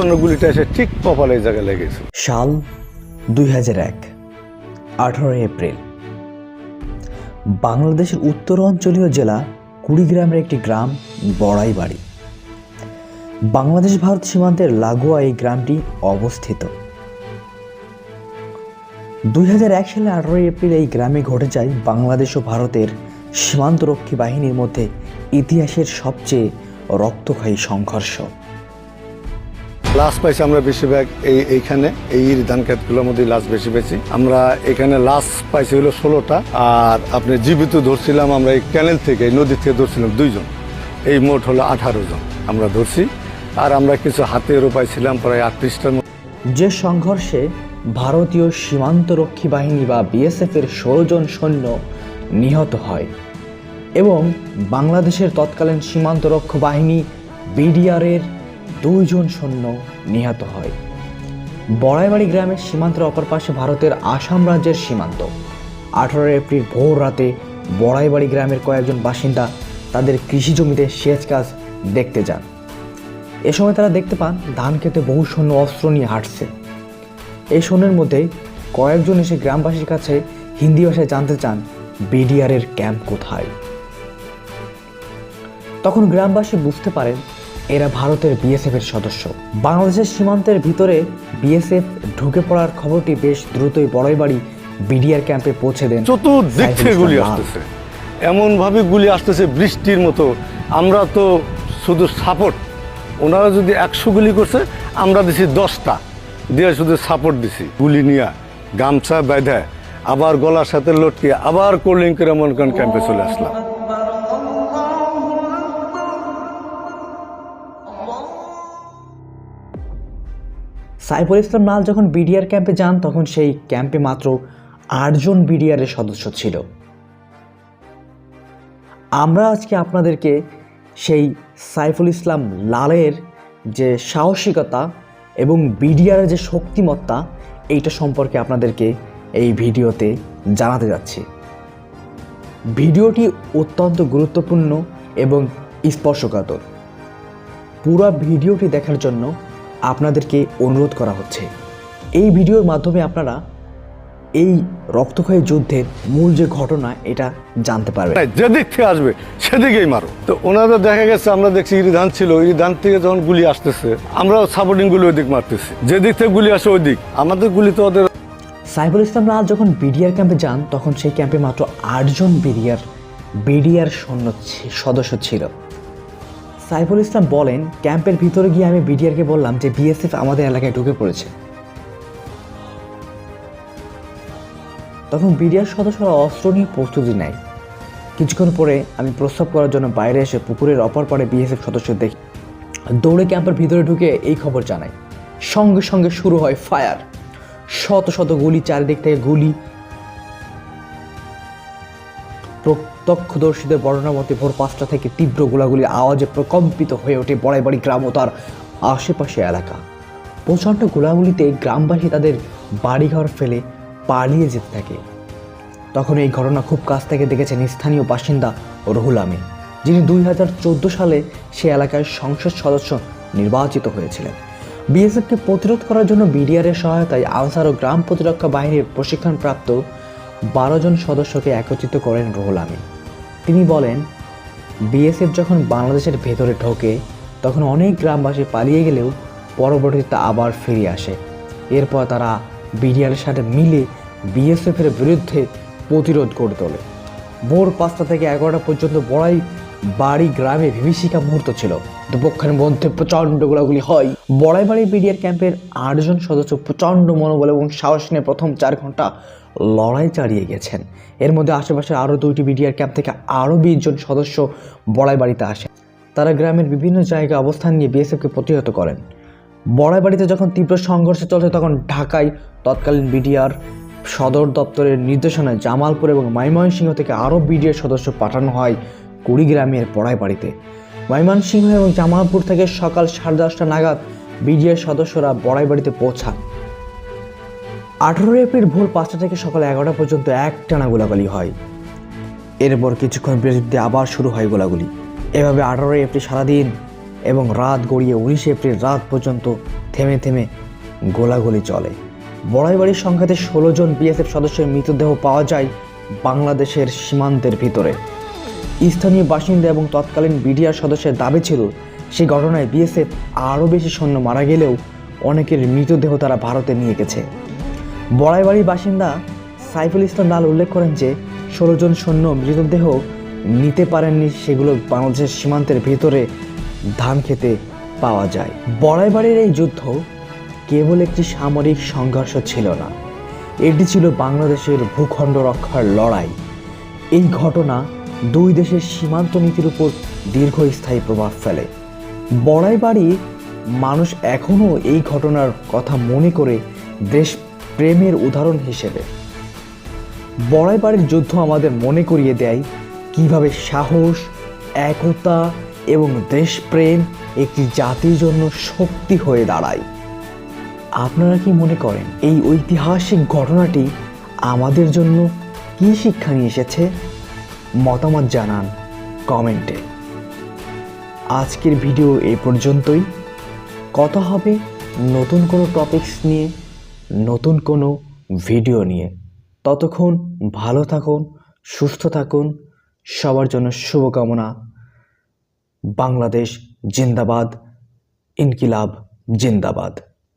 অন্য গুলিটা এসে ঠিক কপালে জায়গায় লেগেছে। সাল দুই হাজার এক, আঠারোই এপ্রিল। বাংলাদেশের উত্তরাঞ্চলীয় জেলা কুড়িগ্রামের একটি গ্রাম বড়াই বাড়ি বাংলাদেশ ভারত সীমান্তের লাগোয়া এই গ্রামটি অবস্থিত। দুই হাজার এক সালে আঠারোই এপ্রিল এই গ্রামে ঘটে যায় বাংলাদেশ ও ভারতের সীমান্তরক্ষী বাহিনীর মধ্যে ইতিহাসের সবচেয়ে রক্তক্ষয়ী সংঘর্ষ। লাশ পাইছি আমরা বেশিরভাগ এই এইখানে, এই ধান ক্ষেতগুলোর মধ্যে লাশ বেশি পেয়েছি আমরা এখানে লাশ পাইছি হলো ষোলোটা, আর আপনি জীবিত ধরছিলাম আমরা এই ক্যানেল থেকে নদী থেকে ধরছিলাম দুইজন। এই মোট হলো আঠারো জন আমরা ধরছি, আর আমরা কিছু হাতেরও পাইছিলাম প্রায় আটত্রিশটার যে সংঘর্ষে ভারতীয় সীমান্তরক্ষী বাহিনী বা বিএসএফের ষোলো জন সৈন্য নিহত হয়, এবং বাংলাদেশের তৎকালীন সীমান্তরক্ষী বাহিনী বিডিআরের দুইজন সৈন্য নিহত হয়। বড়াইবাড়ি গ্রামের সীমান্তের অপর পাশে ভারতের আসাম রাজ্যের সীমান্ত। আঠারো এপ্রিল ভোর রাতে বড়াইবাড়ি গ্রামের কয়েকজন বাসিন্দা তাদের কৃষি জমিতে সেচ কাজ দেখতে যান। এ সময় তারা দেখতে পান, ধান খেতে বহু সৈন্য অস্ত্র নিয়ে হাঁটছে। এই সৈন্যের মধ্যে কয়েকজন এসে গ্রামবাসীর কাছে হিন্দি ভাষায় জানতে চান, বিডিআরের ক্যাম্প কোথায়? তখন গ্রামবাসী বুঝতে পারেন এরা ভারতের বিএসএফ এর সদস্য। বাংলাদেশের সীমান্তের ভিতরে বিএসএফ ঢুকে পড়ার খবরটি বেশ দ্রুতই বড়ই বাড়ি বিডিআর ক্যাম্পে পৌঁছে দেন চতুর্দিক থেকে গুলি। আসতেছে। এমনভাবে গুলি আসতেছে বৃষ্টির মতো। আমরা তো শুধু সাপোর্ট ওনারা যদি একশো গুলি করছে আমরা দিছি দশটা। দিয়ে শুধু সাপোর্ট দিছি। গুলি নিয়ে গামছা বেঁধে আবার গলার সাথে লটকিয়ে আবার কোল্ডিং করে মনে করেন ক্যাম্পে চলে আসলাম। সাইফুল ইসলাম লাল যখন বিডিআর ক্যাম্পে যান, তখন সেই ক্যাম্পে মাত্র আটজন বিডিআরের সদস্য ছিল। আমরা আজকে আপনাদেরকে সেই সাইফুল ইসলাম লালের যে সাহসিকতা এবং বিডিআরের যে শক্তিমত্তা, এইটা সম্পর্কে আপনাদেরকে এই ভিডিওতে জানাতে যাচ্ছি। ভিডিওটি অত্যন্ত গুরুত্বপূর্ণ এবং স্পর্শকাতর। পুরো ভিডিওটি দেখার জন্য আপনাদেরকে অনুরোধ করা হচ্ছে। এই ভিডিওর মাধ্যমে আপনারা এই রক্তক্ষয়ী যুদ্ধের মূল যে ঘটনা এটা জানতে পারবেন। তাই যেদিক থেকে আসবে সেদিকেই মারো। তো ওনাদের দেখা গেছে আমরা দেখছি ইরি ধান ছিল ইরি ধান থেকে যখন গুলি আসতেছে আমরা সাপোর্টিং গুলি ওই দিক মারতেছি। যেদিক থেকে গুলি আসে ওই দিক। আমাদের গুলি তো ওদের সাইফুল ইসলাম লাল যখন বিডিআর ক্যাম্পে যান তখন সেই ক্যাম্পে মাত্র আটজন বিডিআর বিডিআর সৈন্য সদস্য ছিল। সাইফুল ইসলাম বলেন, ক্যাম্পের ভিতরে গিয়ে আমি বিডিআরকে বললাম যে বিএসএফ আমাদের এলাকায় ঢুকে পড়েছে। তখন বিডিআর সদস্যরা অস্ত্র নিয়ে প্রস্তুতি নেয়। কিছুক্ষণ পরে আমি প্রস্তাব করার জন্য বাইরে এসে পুকুরের অপর পারে বিএসএফ সদস্য দেখি। দৌড়ে ক্যাম্পের ভিতরে ঢুকে এই খবর জানাই সঙ্গে সঙ্গে শুরু হয় ফায়ার। শত শত গুলি, চারিদিক থেকে গুলি। প্রত্যক্ষদর্শীদের বর্ণনা মতে ভোর পাঁচটা থেকে তীব্র গোলাগুলি আওয়াজে প্রকম্পিত হয়ে ওঠে বড়াইবাড়ি গ্রাম ও তার আশেপাশে এলাকা। প্রচণ্ড গোলাগুলিতে গ্রামবাসী তাদের বাড়িঘর ফেলে পালিয়ে যেতে থাকে। তখন এই ঘটনা খুব কাছ থেকে দেখেছেন স্থানীয় বাসিন্দা রহুল আমিন, যিনি দুই হাজার চোদ্দ সালে সে এলাকায় সংসদ সদস্য নির্বাচিত হয়েছিলেন। বিএসএফকে প্রতিরোধ করার জন্য বিডিআরের সহায়তায় আনসার ও গ্রাম প্রতিরক্ষা বাহিনীর প্রশিক্ষণপ্রাপ্ত বারো জন সদস্যকে একত্রিত করেন রুহুল আমিন। তিনি বলেন, বিএসএফ যখন বাংলাদেশের ভেতরে ঢোকে, তখন অনেক গ্রামবাসী পালিয়ে গেলেও পরবর্তীতে আবার ফিরে আসে। এরপর তারা বিডিআরের সাথে মিলে বিএসএফের বিরুদ্ধে প্রতিরোধ গড়ে তোলে। ভোর পাঁচটা থেকে এগারোটা পর্যন্ত বড়াই বাড়ি গ্রামে বিভীষিকা মুহূর্ত ছিল। দুপক্ষের মধ্যে প্রচণ্ড গোলাগুলি হয়। বড়াই বাড়ি বিডিআর ক্যাম্পের আটজন সদস্য প্রচণ্ড মনোবল এবং সাহস নিয়ে প্রথম চার ঘণ্টা লড়াই চালিয়ে গেছেন। এর মধ্যে আশেপাশে আরও দুইটি বিডিআর ক্যাম্প থেকে আরও বিশ জন সদস্য বড়াই বাড়িতে আসে। তারা গ্রামের বিভিন্ন জায়গায় অবস্থান নিয়ে বিএসএফকে প্রতিহত করেন। বড়াই বাড়িতে যখন তীব্র সংঘর্ষ চলছে, তখন ঢাকায় তৎকালীন বিডিআর সদর দপ্তরের নির্দেশনায় জামালপুর এবং ময়মনসিংহ থেকে আরও বিডিআর সদস্য পাঠানো হয় কুড়িগ্রামের পড়াই বাড়িতে ময়মনসিংহ এবং জামালপুর থেকে সকাল সাড়ে দশটা নাগাদ বিডিআর সদস্যরা বড়াই বাড়িতে পৌঁছান। আঠারোই এপ্রিল ভোর পাঁচটা থেকে সকাল এগারোটা পর্যন্ত একটানা গোলাগুলি হয়। এরপর কিছুক্ষণ বিরতিতে আবার শুরু হয় গোলাগুলি। এভাবে আঠারোই এপ্রিল সারাদিন এবং রাত গড়িয়ে উনিশে এপ্রিল রাত পর্যন্ত থেমে থেমে গোলাগুলি চলে। বড়াইবাড়ির সংখ্যাতে ষোলো জন বিএসএফ সদস্যের মৃতদেহ পাওয়া যায় বাংলাদেশের সীমান্তের ভিতরে। স্থানীয় বাসিন্দা এবং তৎকালীন বিডিআর সদস্যের দাবি ছিল, সেই ঘটনায় বিএসএফ আরও বেশি সৈন্য মারা গেলেও অনেকের মৃতদেহ তারা ভারতে নিয়ে গেছে। বড়াইবাড়ির বাসিন্দা সাইফুল ইসলাম লাল উল্লেখ করেন যে, ষোলো জন সৈন্য মৃতদেহ নিতে পারেননি, সেগুলো বাংলাদেশের সীমান্তের ভিতরে ধান খেতে পাওয়া যায়। বড়াইবাড়ির এই যুদ্ধ কেবল একটি সামরিক সংঘর্ষ ছিল না, এটি ছিল বাংলাদেশের ভূখণ্ড রক্ষার লড়াই। এই ঘটনা দুই দেশের সীমান্ত নীতির উপর দীর্ঘস্থায়ী প্রভাব ফেলে। বড়াইবাড়ি মানুষ এখনও এই ঘটনার কথা মনে করে দেশ প্রেমের উদাহরণ হিসেবে। বড়াইবাড়ির যুদ্ধ আমাদের মনে করিয়ে দেয় কীভাবে সাহস, একতা এবং দেশপ্রেম একটি জাতির জন্য শক্তি হয়ে দাঁড়ায়। আপনারা কি মনে করেন এই ঐতিহাসিক ঘটনাটি আমাদের জন্য কী শিক্ষা নিয়ে এসেছে? মতামত জানান কমেন্টে। আজকের ভিডিও এই পর্যন্তই। কথা হবে নতুন কোনো টপিকস নিয়ে। নতুন কোনো ভিডিও নিয়ে। ততক্ষণ ভালো থাকুন, সুস্থ থাকুন, সবার জন্য শুভকামনা। বাংলাদেশ জিন্দাবাদ, ইনকিলাব জিন্দাবাদ।